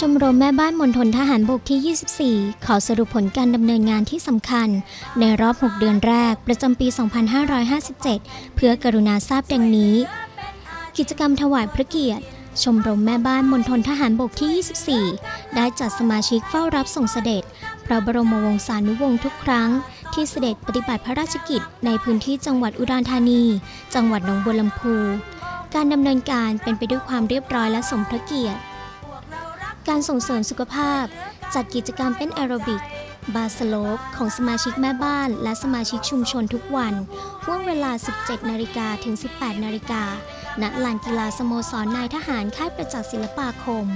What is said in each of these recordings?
ชมรมแม่บ้านมณฑลทหารบกที่ 24 ขอสรุปผลการดำเนินงานที่สำคัญ ในรอบ 6 เดือนแรก ประจำปี 2557 เพื่อกรุณาทราบดังนี้ กิจกรรมถวายพระเกียรติ ชมรมแม่บ้านมณฑลทหารบกที่ 24 ได้จัดสมาชิกเฝ้ารับส่งเสด็จ พระบรมวงศานุวงศ์ทุกครั้ง ที่เสด็จปฏิบัติพระราชกิจ ในพื้นที่จังหวัดอุดรธานี จังหวัดหนองบัวลำพู การดำเนินการเป็นไปด้วยความเรียบร้อยและสมพระเกียรติ การส่งเสริมสุขภาพ จัดกิจกรรมเต้นแอโรบิก บาสโลปของสมาชิกแม่บ้าน และสมาชิกชุมชนทุกวันห่วงเวลา 17 นาฬิกาถึง 18 นาฬิกาณลานกีฬาสโมสรนายทหารค่ายประจักษ์ศิลปาคม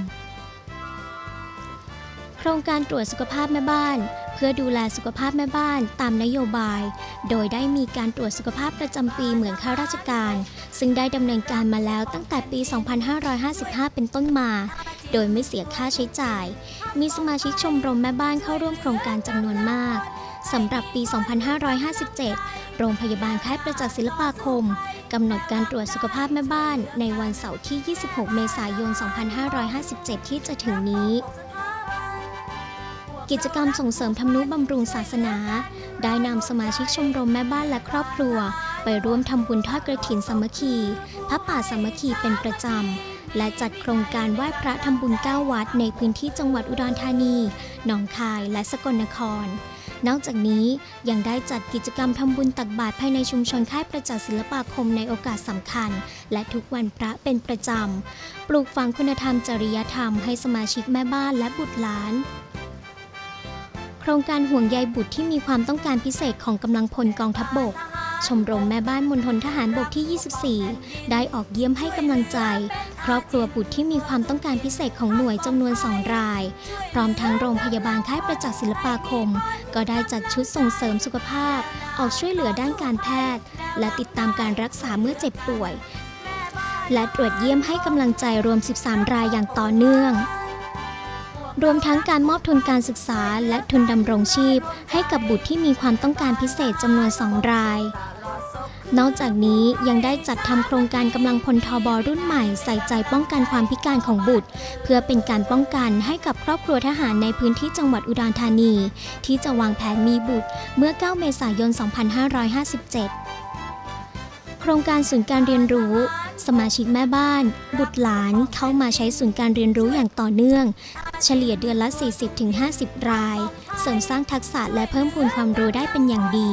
โครงการตรวจสุขภาพแม่บ้าน เพื่อดูแลสุขภาพแม่บ้านตามนโยบาย โดยได้มีการตรวจสุขภาพประจำปีเหมือนข้าราชการ ซึ่งได้ดำเนินการมาแล้วตั้งแต่ปี 2555 เป็นต้นมา โดยไม่เสียค่าใช้จ่าย มีสมาชิกชมรมแม่บ้านเข้าร่วมโครงการจำนวนมากสำหรับปี 2557 โรงพยาบาลค่ายประจักษ์ศิลปาคมกำหนดการตรวจสุขภาพแม่บ้านในวันเสาร์ที่ 26 เมษายน 2557 ที่จะถึงนี้ กิจกรรมส่งเสริมทำนุบำรุงศาสนา ได้นำสมาชิกชมรมแม่บ้านและครอบครัว ไปร่วมทำบุญทอดกระถินสามัคคีพระป่าสามัคคีเป็นประจำ และจัดโครงการไหว้พระทำบุญเก้าวัดในพื้นที่จังหวัดอุดรธานี หนองคาย และสกลนคร นอกจากนี้ยังได้จัดกิจกรรมทำบุญตักบาตรภายในชุมชนค่ายประจักษ์ศิลปาคมในโอกาสสำคัญ และทุกวันพระเป็นประจำ ปลูกฝังคุณธรรมจริยธรรมให้สมาชิกแม่บ้านและบุตรหลานโครงการห่วงใยบุตรที่มีความต้องการพิเศษของกำลังพลกองทัพบบก ชมรมแม่บ้านมณฑลทหารบกที่ 24 ได้ออกเยี่ยมให้กำลังใจ ครอบครัวบุตรที่มีความต้องการพิเศษของหน่วยจำนวนสองราย พร้อมทั้งโรงพยาบาลค่ายประจักษ์ศิลปาคม ก็ได้จัดชุดส่งเสริมสุขภาพ ออกช่วยเหลือด้านการแพทย์ และติดตามการรักษาเมื่อเจ็บป่วย และตรวจเยี่ยมให้กำลังใจรวม 13 รายอย่างต่อเนื่อง รวมทั้งการมอบทุนการศึกษาและทุนดำรงชีพ ให้กับบุตรที่มีความต้องการพิเศษจำนวนสองราย นอกจากนี้ยังได้จัดทำโครงการกำลังพลทบรุ่นใหม่ใส่ใจป้องกันความพิการของบุตร เพื่อเป็นการป้องกันให้กับครอบครัวทหารในพื้นที่จังหวัดอุดรธานี ที่จะวางแผนมีบุตรเมื่อ 9 เมษายน 2557 ครงการศูนย์การเรียนรู้ สมาชิกแม่บ้าน บุตรหลานเข้ามาใช้ศูนย์การเรียนรู้อย่างต่อเนื่อง เฉลี่ยเดือนละ 40-50 ราย เสริมสร้างทักษะและเพิ่มพูนความรู้ได้เป็นอย่างดี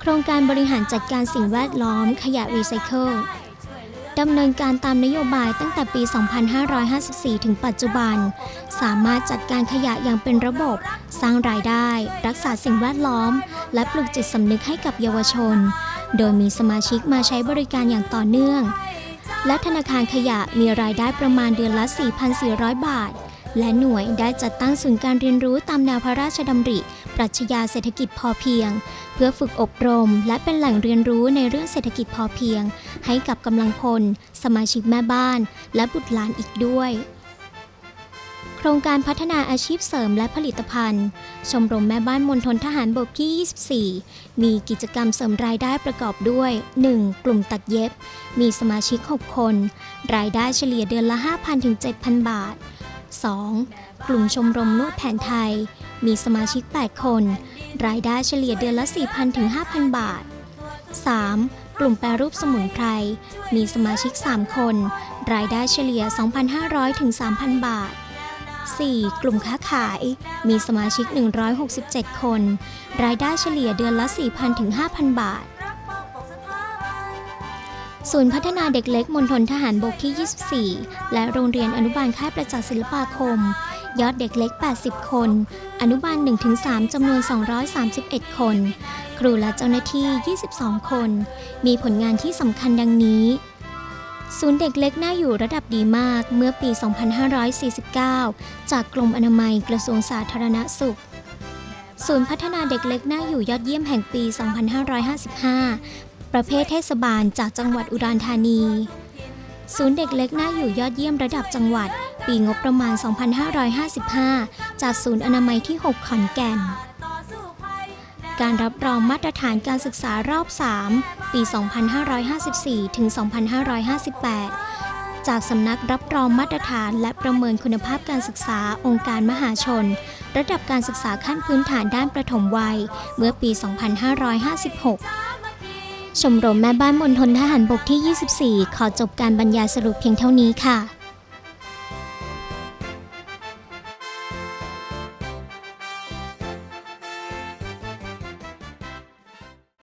โครงการบริหารจัดการสิ่งแวดล้อมขยะรีไซเคิล ดำเนินการตามนโยบายตั้งแต่ปี 2554 ถึงปัจจุบัน สามารถจัดการขยะอย่างเป็นระบบ สร้างรายได้ รักษาสิ่งแวดล้อม และปลุกจิตสำนึกให้กับเยาวชน โดยมีสมาชิกมาใช้บริการอย่างต่อเนื่อง และธนาคารขยะมีรายได้ประมาณเดือนละ 4,400 บาท และหน่วยได้จัดตั้งศูนย์การเรียนรู้ตามแนวพระราชดำริ ปรัชญาเศรษฐกิจพอเพียง เพื่อฝึกอบรม และเป็นแหล่งเรียนรู้ในเรื่องเศรษฐกิจพอเพียง ให้กับกำลังพล สมาชิกแม่บ้าน และบุตรหลานอีกด้วย โครงการพัฒนาอาชีพเสริมและผลิตภัณฑ์ ชมรมแม่บ้านมณฑลทหารบกที่ 24 มีกิจกรรมเสริมรายได้ประกอบด้วย 1. กลุ่มตัดเย็บ มีสมาชิก 6 คน รายได้เฉลี่ยเดือนละ 5,000ถึง7,000 บาท 2. กลุ่มชมรมนวดแผนไทย มีสมาชิก 8 คน รายได้เฉลี่ยเดือนละ 4,000 ถึง 5,000 บาท 3. กลุ่มแปรรูปสมุนไพร มีสมาชิก 3 คน รายได้เฉลี่ย 2,500 ถึง 3,000 บาท 4. กลุ่มค้าขาย มีสมาชิก 167 คน รายได้เฉลี่ยเดือนละ 4,000 ถึง 5,000 บาท ศูนย์พัฒนาเด็กเล็กมณฑลทหารบกที่ 24 และโรงเรียนอนุบาลค่ายประจักษ์ศิลปาคม ยอดเด็กเล็ก 80 คน อนุบาล 1-3 จำนวน 231 คน ครูและเจ้าหน้าที่ 22 คน มีผลงานที่สำคัญดังนี้ ศูนย์เด็กเล็กน่าอยู่ระดับดีมากเมื่อปี 2549 จากกรมอนามัยกระทรวงสาธารณสุขศูนย์พัฒนาเด็กเล็กน่าอยู่ยอดเยี่ยมแห่งปี 2555 ประเภทเทศบาลจากจังหวัดอุดรธานี ศูนย์เด็กเล็กน่าอยู่ยอดเยี่ยมระดับจังหวัด ปีงบประมาณ 2555 จากศูนย์อนามัยที่ 6 ขอนแก่น การรับรองมาตรฐานการศึกษารอบ 3 ปี 2554 ถึง 2558 จากสำนักรับรองมาตรฐานและประเมินคุณภาพการศึกษาองค์การมหาชน ระดับการศึกษาขั้นพื้นฐานด้านประถมวัย เมื่อปี 2556 ชมรมแม่บ้านมณฑลทหารบกที่ 24 ขอจบการบรรยายสรุปเพียงเท่านี้ค่ะ